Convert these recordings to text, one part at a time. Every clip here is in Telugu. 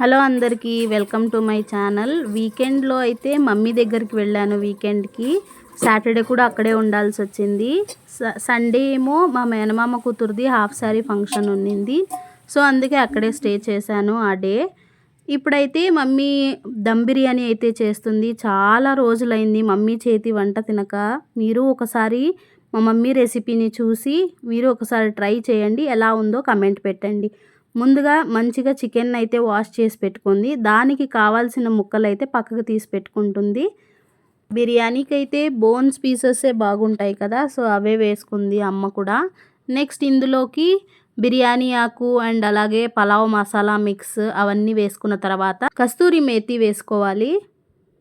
హలో అందరికీ వెల్కమ్ టు మై ఛానల్. వీకెండ్లో అయితే మమ్మీ దగ్గరికి వెళ్ళాను వీకెండ్కి. సాటర్డే కూడా అక్కడే ఉండాల్సి వచ్చింది. స- సండే ఏమో మా మేనమామ కూతురుది హాఫ్ శారీ ఫంక్షన్ ఉండింది సో అందుకే అక్కడే స్టే చేశాను ఆ డే. ఇప్పుడైతే మమ్మీ దమ్ బిర్యానీ అయితే చేస్తుంది. చాలా రోజులైంది మమ్మీ చేతి వంట తినక. మీరు ఒకసారి మా మమ్మీ రెసిపీని చూసి మీరు ఒకసారి ట్రై చేయండి. ఎలా ఉందో కమెంట్ పెట్టండి. ముందుగా మంచిగా చికెన్ అయితే వాష్ చేసి పెట్టుకుంది. దానికి కావాల్సిన ముక్కలు అయితే పక్కకు తీసి పెట్టుకుంటుంది. బిర్యానీకి అయితే బోన్స్ పీసెసే బాగుంటాయి కదా సో అవే వేసుకుంది అమ్మ కూడా. నెక్స్ట్ ఇందులోకి బిర్యానీ ఆకు అండ్ అలాగే పలావ్ మసాలా మిక్స్ అవన్నీ వేసుకున్న తర్వాత కస్తూరి మేతి వేసుకోవాలి.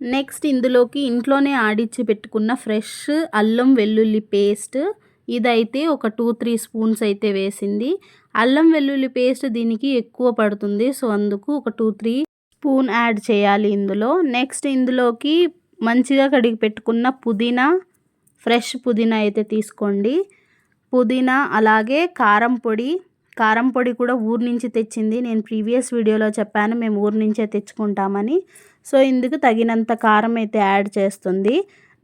నెక్స్ట్ ఇందులోకి ఇంట్లోనే ఆడిచ్చి పెట్టుకున్న ఫ్రెష్ అల్లం వెల్లుల్లి పేస్ట్ ఇదైతే ఒక టూ త్రీ స్పూన్స్ అయితే వేసింది. అల్లం వెల్లుల్లి పేస్ట్ దీనికి ఎక్కువ పడుతుంది. సో అందుకు ఒక టూ త్రీ స్పూన్ యాడ్ చేయాలి ఇందులో. నెక్స్ట్ ఇందులోకి మంచిగా కడిగి పెట్టుకున్న పుదీనా ఫ్రెష్ పుదీనా అయితే తీసుకోండి. పుదీనా అలాగే కారం పొడి. కారం పొడి కూడా ఊరి నుంచి తెచ్చింది. నేను ప్రీవియస్ వీడియోలో చెప్పాను మేము ఊరి నుంచే తెచ్చుకుంటామని. సో ఇందుకు తగినంత కారం అయితే యాడ్ చేస్తుంది.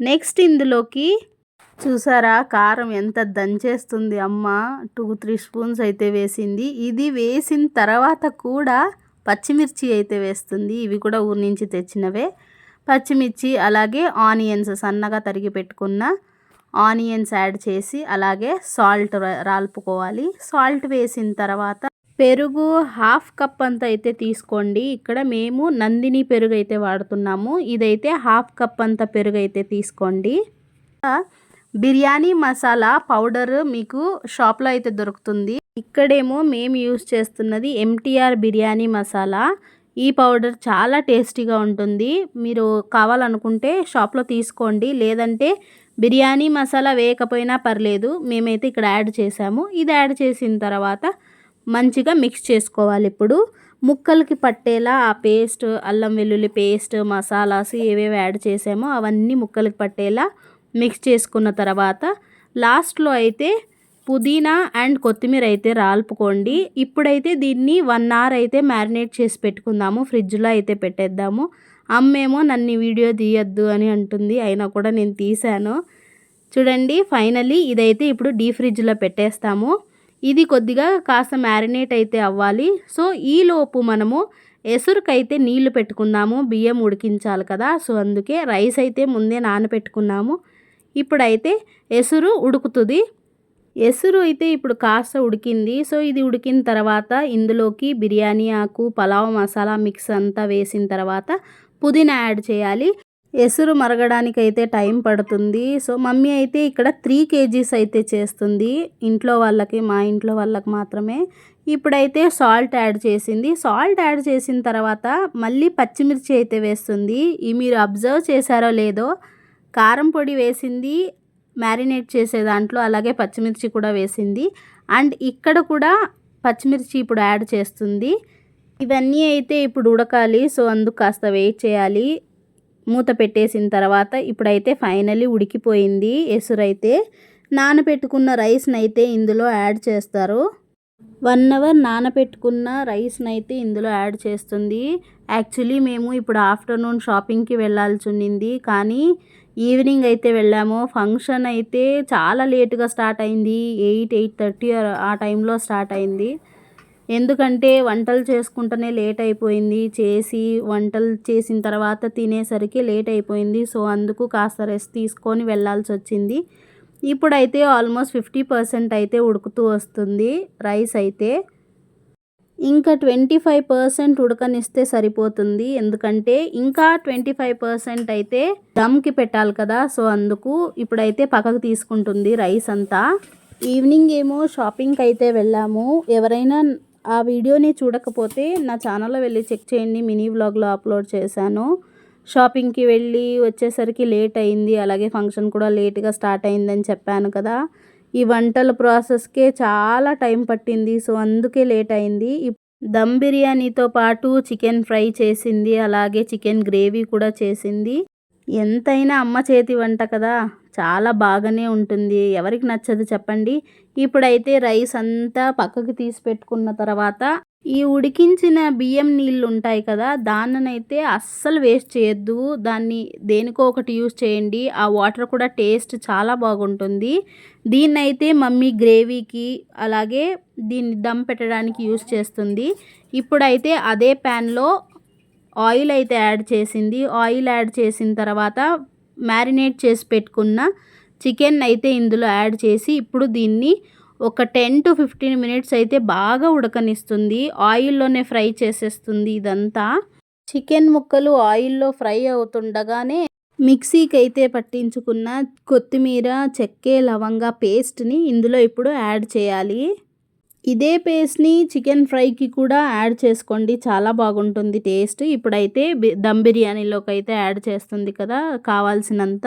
నెక్స్ట్ ఇందులోకి చూసారా? కారం ఎంత దంచేస్తుంది అమ్మ. టూ త్రీ స్పూన్స్ అయితే వేసింది. ఇది వేసిన తర్వాత కూడా పచ్చిమిర్చి అయితే వేస్తుంది. ఇవి కూడా ఊరి నుంచి తెచ్చినవే. పచ్చిమిర్చి అలాగే ఆనియన్స్ సన్నగా తరిగి పెట్టుకున్న ఆనియన్స్ యాడ్ చేసి అలాగే సాల్ట్ రాల్పుకోవాలి. సాల్ట్ వేసిన తర్వాత పెరుగు హాఫ్ కప్ అంత అయితే తీసుకోండి. ఇక్కడ మేము నందిని పెరుగు అయితే వాడుతున్నాము. ఇదైతే హాఫ్ కప్ అంత పెరుగు అయితే తీసుకోండి. బిర్యానీ మసాలా పౌడర్ మీకు షాప్లో అయితే దొరుకుతుంది. ఇక్కడేమో మేము యూస్ చేస్తున్నది ఎంటీఆర్ బిర్యానీ మసాలా. ఈ పౌడర్ చాలా టేస్టీగా ఉంటుంది. మీరు కావాలనుకుంటే షాప్లో తీసుకోండి. లేదంటే బిర్యానీ మసాలా వేయకపోయినా పర్లేదు మేమైతే ఇక్కడ యాడ్ చేసాము ఇది యాడ్ చేసిన తర్వాత మంచిగా మిక్స్ చేసుకోవాలి ఇప్పుడు. ముక్కలకి పట్టేలా ఆ పేస్ట్ అల్లం వెల్లుల్లి పేస్ట్ మసాలాస్ ఏవేవి యాడ్ చేసామో అవన్నీ ముక్కలకి పట్టేలా మిక్స్ చేసుకున్న తర్వాత లాస్ట్లో అయితే పుదీనా అండ్ కొత్తిమీర అయితే రాల్పుకోండి. ఇప్పుడైతే దీన్ని వన్ అవర్ అయితే మ్యారినేట్ చేసి పెట్టుకుందాము. ఫ్రిడ్జ్లో అయితే పెట్టేద్దాము. అమ్మేమో నన్ను వీడియో తీయద్దు అని అంటుంది. అయినా కూడా నేను తీశాను. చూడండి ఫైనలీ ఇదైతే ఇప్పుడు డీ ఫ్రిడ్జ్లో పెట్టేస్తాము. ఇది కొద్దిగా కాస్త మ్యారినేట్ అయితే అవ్వాలి. సో ఈలోపు మనము ఎసురుకైతే నీళ్ళు పెట్టుకుందాము. బియ్యం ఉడికించాలి కదా. సో అందుకే రైస్ అయితే ముందే నానబెట్టుకున్నాము. ఇప్పుడైతే ఎసురు ఉడుకుతుంది. ఎసురు అయితే ఇప్పుడు కాస్త ఉడికింది. సో ఇది ఉడికిన తర్వాత ఇందులోకి బిర్యానీ ఆకు పలావ్ మసాలా మిక్స్ అంతా వేసిన తర్వాత పుదీనా యాడ్ చేయాలి. ఎసురు మరగడానికి అయితే టైం పడుతుంది. సో మమ్మీ అయితే ఇక్కడ త్రీ కేజీస్ అయితే చేస్తుంది. ఇంట్లో వాళ్ళకి మా ఇంట్లో వాళ్ళకి మాత్రమే. ఇప్పుడైతే సాల్ట్ యాడ్ చేసింది. సాల్ట్ యాడ్ చేసిన తర్వాత మళ్ళీ పచ్చిమిర్చి అయితే వేస్తుంది. ఈ మీరు అబ్జర్వ్ చేశారో లేదో కారం పొడి వేసింది మ్యారినేట్ చేసే దాంట్లో అలాగే పచ్చిమిర్చి కూడా వేసింది. అండ్ ఇక్కడ కూడా పచ్చిమిర్చి ఇప్పుడు యాడ్ చేస్తుంది. ఇవన్నీ అయితే ఇప్పుడు ఉడకాలి సో అందుకు కాస్త వెయిట్ చేయాలి. మూత పెట్టేసిన తర్వాత ఇప్పుడైతే ఫైనలీ ఉడికిపోయింది ఎసురైతే. నానబెట్టుకున్న రైస్ని అయితే ఇందులో యాడ్ చేస్తారు. వన్ అవర్ నానబెట్టుకున్న రైస్ని అయితే ఇందులో యాడ్ చేస్తుంది. యాక్చువల్లీ మేము ఇప్పుడు ఆఫ్టర్నూన్ షాపింగ్కి వెళ్ళాల్సి ఉండింది కానీ ఈవినింగ్ అయితే వెళ్ళాము. ఫంక్షన్ అయితే చాలా లేటుగా స్టార్ట్ అయింది. ఎయిట్ ఎయిట్ థర్టీ ఆ టైంలో స్టార్ట్ అయింది. ఎందుకంటే వంటలు చేసుకుంటూనే లేట్ అయిపోయింది. చేసి వంటలు చేసిన తర్వాత తినేసరికి లేట్ అయిపోయింది. సో అందుకు కాస్త రెస్ట్ తీసుకొని వెళ్ళాల్సి వచ్చింది. ఇప్పుడైతే ఆల్మోస్ట్ ఫిఫ్టీ పర్సెంట్ అయితే ఉడుకుతూ వస్తుంది రైస్ అయితే. ఇంకా ట్వంటీ ఫైవ్ పర్సెంట్ ఉడకనిస్తే సరిపోతుంది. ఎందుకంటే ఇంకా ట్వంటీ ఫైవ్ పర్సెంట్ అయితే దమ్కి పెట్టాలి కదా. సో అందుకు ఇప్పుడైతే పక్కకు తీసుకుంటుంది రైస్ అంతా. ఈవినింగ్ ఏమో షాపింగ్కి అయితే వెళ్ళాము. ఎవరైనా ఆ వీడియోని చూడకపోతే నా ఛానల్లో వెళ్ళి చెక్ చేయండి. మినీ వ్లాగ్లో అప్లోడ్ చేశాను. షాపింగ్కి వెళ్ళి వచ్చేసరికి లేట్ అయింది. అలాగే ఫంక్షన్ కూడా లేట్గా స్టార్ట్ అయిందని చెప్పాను కదా. ఈ వంటల ప్రాసెస్కే చాలా టైం పట్టింది. సో అందుకే లేట్ అయింది. దమ్ బిర్యానీతో పాటు చికెన్ ఫ్రై చేసింది. అలాగే చికెన్ గ్రేవీ కూడా చేసింది. ఎంతైనా అమ్మ చేతి వంట కదా. చాలా బాగానే ఉంటుంది. ఎవరికి నచ్చదు చెప్పండి. ఇప్పుడైతే రైస్ అంతా పక్కకి తీసి పెట్టుకున్న తర్వాత ఈ ఉడికించిన బియ్యం నీళ్ళు ఉంటాయి కదా దాన్ననైతే అస్సలు వేస్ట్ చేయొద్దు. దాన్ని దేనికో ఒకటి యూస్ చేయండి. ఆ వాటర్ కూడా టేస్ట్ చాలా బాగుంటుంది. దీన్నైతే మమ్మీ గ్రేవీకి అలాగే దీన్ని దమ్ పెట్టడానికి యూస్ చేస్తుంది. ఇప్పుడైతే అదే ప్యాన్లో ఆయిల్ అయితే యాడ్ చేసింది. ఆయిల్ యాడ్ చేసిన తర్వాత మ్యారినేట్ చేసి పెట్టుకున్న చికెన్ అయితే ఇందులో యాడ్ చేసి ఇప్పుడు దీన్ని ఒక టెన్ టు ఫిఫ్టీన్ మినిట్స్ అయితే బాగా ఉడకనిస్తుంది. ఆయిల్లోనే ఫ్రై చేసేస్తుంది ఇదంతా. చికెన్ ముక్కలు ఆయిల్లో ఫ్రై అవుతుండగానే మిక్సీకి అయితే పట్టించుకున్న కొత్తిమీర చెక్కే లవంగా పేస్ట్ని ఇందులో ఇప్పుడు యాడ్ చేయాలి. ఇదే పేస్ట్ని చికెన్ ఫ్రైకి కూడా యాడ్ చేసుకోండి. చాలా బాగుంటుంది టేస్ట్. ఇప్పుడైతే దమ్ బిర్యానీలోకి అయితే యాడ్ చేస్తుంది కదా కావాల్సినంత.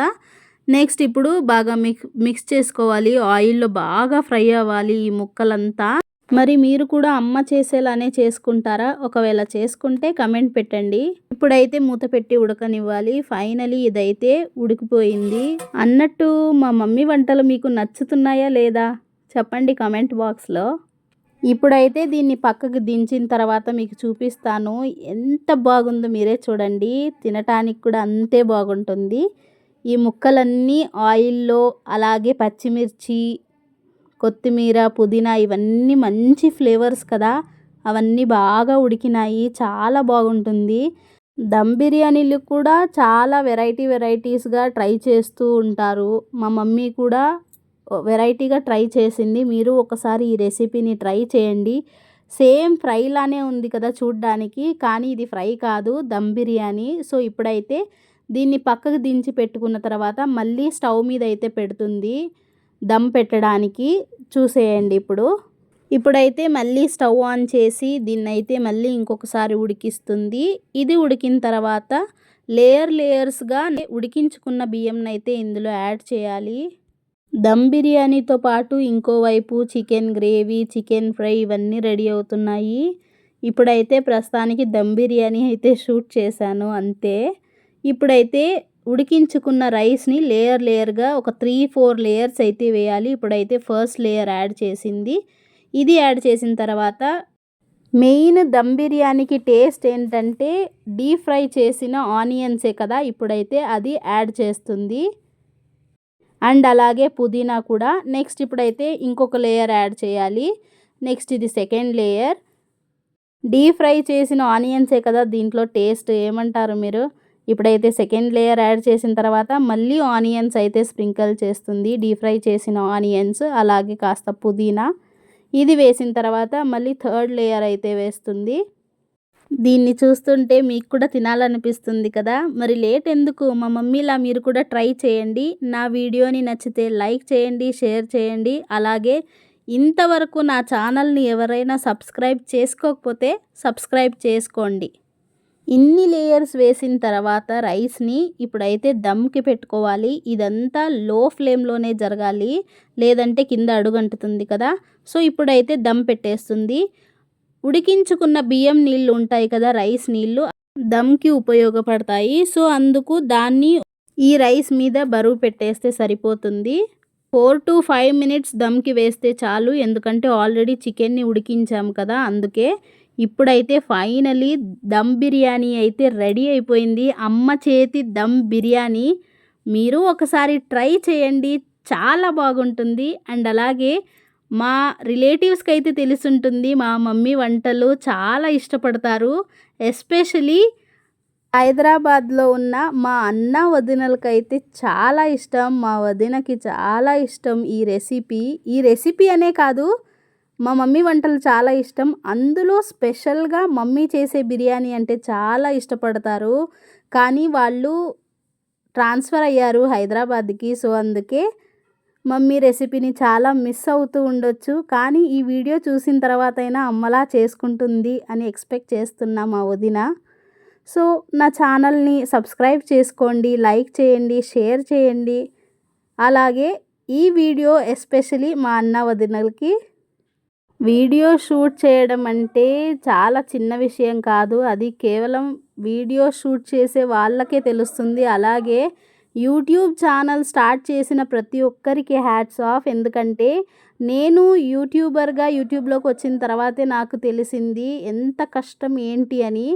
నెక్స్ట్ ఇప్పుడు బాగా మిక్స్ మిక్స్ చేసుకోవాలి. ఆయిల్లో బాగా ఫ్రై అవ్వాలి ఈ ముక్కలంతా. మరి మీరు కూడా అమ్మ చేసేలానే చేసుకుంటారా? ఒకవేళ చేసుకుంటే కమెంట్ పెట్టండి. ఇప్పుడైతే మూత పెట్టి ఉడకనివ్వాలి. ఫైనలీ ఇదైతే ఉడికిపోయింది. అన్నట్టు మా మమ్మీ వంటలు మీకు నచ్చుతున్నాయా లేదా? చెప్పండి కమెంట్ బాక్స్లో ఇప్పుడైతే దీన్ని పక్కకు దించిన తర్వాత మీకు చూపిస్తాను. ఎంత బాగుందో మీరే చూడండి. తినటానికి కూడా అంతే బాగుంటుంది. ఈ ముక్కలన్నీ ఆయిల్లో అలాగే పచ్చిమిర్చి కొత్తిమీర పుదీనా ఇవన్నీ మంచి ఫ్లేవర్స్ కదా. అవన్నీ బాగా ఉడికినాయి. చాలా బాగుంటుంది. దమ్ బిర్యానీలు కూడా చాలా వెరైటీ వెరైటీస్గా ట్రై చేస్తూ ఉంటారు. మా మమ్మీ కూడా వెరైటీగా ట్రై చేసింది. మీరు ఒకసారి ఈ రెసిపీని ట్రై చేయండి. సేమ్ ఫ్రైలానే ఉంది కదా చూడ్డానికి కానీ ఇది ఫ్రై కాదు దమ్ బిర్యానీ. సో ఇప్పుడైతే దీన్ని పక్కకు దించి పెట్టుకున్న తర్వాత మళ్ళీ స్టవ్ మీద అయితే పెడుతుంది దమ్ పెట్టడానికి. చూసేయండి ఇప్పుడు. ఇప్పుడైతే మళ్ళీ స్టవ్ ఆన్ చేసి దీన్ని అయితే మళ్ళీ ఇంకొకసారి ఉడికిస్తుంది. ఇది ఉడికిన తర్వాత లేయర్ లేయర్స్గా ఉడికించుకున్న బియ్యంని అయితే ఇందులో యాడ్ చేయాలి. దమ్ బిర్యానీతో పాటు ఇంకోవైపు చికెన్ గ్రేవీ చికెన్ ఫ్రై ఇవన్నీ రెడీ అవుతున్నాయి. ఇప్పుడైతే ప్రస్తుతానికి దమ్ బిర్యానీ అయితే షూట్ చేశాను అంతే. ఇప్పుడైతే ఉడికించుకున్న రైస్ని లేయర్ లేయర్గా ఒక త్రీ ఫోర్ లేయర్స్ అయితే వేయాలి. ఇప్పుడైతే ఫస్ట్ లేయర్ యాడ్ చేసింది. ఇది యాడ్ చేసిన తర్వాత మెయిన్ దమ్ బిర్యానీకి టేస్ట్ ఏంటంటే డీప్ ఫ్రై చేసిన ఆనియన్సే కదా ఇప్పుడైతే అది యాడ్ చేస్తుంది. అండ్ అలాగే పుదీనా కూడా. నెక్స్ట్ ఇప్పుడైతే ఇంకొక లేయర్ యాడ్ చేయాలి. నెక్స్ట్ ఇది సెకండ్ లేయర్. డీప్ ఫ్రై చేసిన ఆనియన్సే కదా దీంట్లో టేస్ట్ ఏమంటారు మీరు? ఇప్పుడైతే సెకండ్ లేయర్ యాడ్ చేసిన తర్వాత మళ్ళీ ఆనియన్స్ అయితే స్ప్రింకిల్ చేస్తుంది. డీప్ ఫ్రై చేసిన ఆనియన్స్ అలాగే కాస్త పుదీనా ఇది వేసిన తర్వాత మళ్ళీ థర్డ్ లేయర్ అయితే వేస్తుంది. దీన్ని చూస్తుంటే మీకు కూడా తినాలనిపిస్తుంది కదా. మరి లేట్ ఎందుకు? మా మమ్మీలా మీరు కూడా ట్రై చేయండి. నా వీడియోని నచ్చితే లైక్ చేయండి షేర్ చేయండి. అలాగే ఇంతవరకు నా ఛానల్ని ఎవరైనా సబ్స్క్రైబ్ చేసుకోకపోతే సబ్స్క్రైబ్ చేసుకోండి. ఇన్ని లేయర్స్ వేసిన తర్వాత రైస్ని ఇప్పుడైతే దమ్కి పెట్టుకోవాలి. ఇదంతా లో ఫ్లేమ్లోనే జరగాలి. లేదంటే కింద అడుగంటుతుంది కదా. సో ఇప్పుడైతే దమ్ పెట్టేస్తుంది. ఉడికించుకున్న బియ్యం నీళ్ళు ఉంటాయి కదా రైస్ నీళ్ళు. దమ్కి ఉపయోగపడతాయి. సో అందుకు దాన్ని ఈ రైస్ మీద బరువు పెట్టేస్తే సరిపోతుంది. ఫోర్ టు ఫైవ్ మినిట్స్ దమ్కి వేస్తే చాలు. ఎందుకంటే ఆల్రెడీ చికెన్ని ఉడికించాం కదా అందుకే ఇప్పుడైతే ఫైనలీ దమ్ బిర్యానీ అయితే రెడీ అయిపోయింది. అమ్మ చేతి దమ్ బిర్యానీ మీరు ఒకసారి ట్రై చేయండి. చాలా బాగుంటుంది. అండ్ అలాగే మా రిలేటివ్స్కి అయితే తెలుసుంటుంది. మా మమ్మీ వంటలు చాలా ఇష్టపడతారు. ఎస్పెషలీ హైదరాబాద్లో ఉన్న మా అన్న వదినలకైతే చాలా ఇష్టం. మా వదినకి చాలా ఇష్టం ఈ రెసిపీ. ఈ రెసిపీ అనే కాదు మా మమ్మీ వంటలు చాలా ఇష్టం. అందులో స్పెషల్గా మమ్మీ చేసే బిర్యానీ అంటే చాలా ఇష్టపడతారు. కానీ వాళ్ళు ట్రాన్స్ఫర్ అయ్యారు హైదరాబాద్కి. సో అందుకే మమ్మీ రెసిపీని చాలా మిస్ అవుతూ ఉండొచ్చు. కానీ ఈ వీడియో చూసిన తర్వాత అయినా అమ్మలా చేసుకుంటుంది అని ఎక్స్పెక్ట్ చేస్తున్నా మా వదిన. సో నా ఛానల్ని సబ్స్క్రైబ్ చేసుకోండి లైక్ చేయండి షేర్ చేయండి. అలాగే ఈ వీడియో ఎస్పెషలీ మా అన్న వదినలకి వీడియో షూట్ చేయడం అంటే చాలా చిన్న విషయం కాదు. అది కేవలం వీడియో షూట్ చేసే వాళ్ళకే తెలుస్తుంది. అలాగే యూట్యూబ్ ఛానల్ స్టార్ట్ చేసిన ప్రతి ఒక్కరికి హ్యాట్స్ ఆఫ్. ఎందుకంటే నేను యూట్యూబర్గా యూట్యూబ్లోకి వచ్చిన తర్వాతే నాకు తెలిసింది ఎంత కష్టం ఏంటి అని.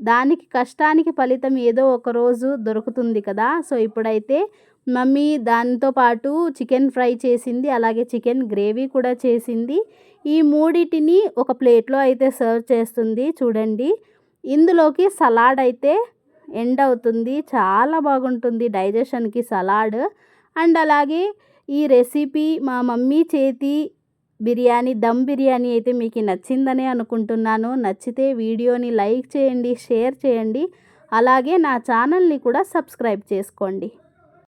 దానికి కష్టానికి ఫలితం ఏదో ఒక రోజు దొరుకుతుంది కదా. సో ఇప్పుడైతే మమ్మీ దాంతో పాటు చికెన్ ఫ్రై చేసింది అలాగే చికెన్ గ్రేవీ కూడా చేసింది. ఈ మూడిటిని ఒక ప్లేట్లో అయితే సర్వ్ చేస్తుంది చూడండి. ఇందులోకి సలాడ్ అయితే ఎండ్ అవుతుంది. చాలా బాగుంటుంది డైజెషన్కి సలాడ్. అండ్ అలాగే ఈ రెసిపీ మా మమ్మీ చేతి బిర్యానీ దమ్ బిర్యానీ అయితే మీకు నచ్చిందనే అనుకుంటున్నాను. నచ్చితే వీడియోని లైక్ చేయండి షేర్ చేయండి. అలాగే నా ఛానల్ని కూడా సబ్స్క్రైబ్ చేసుకోండి.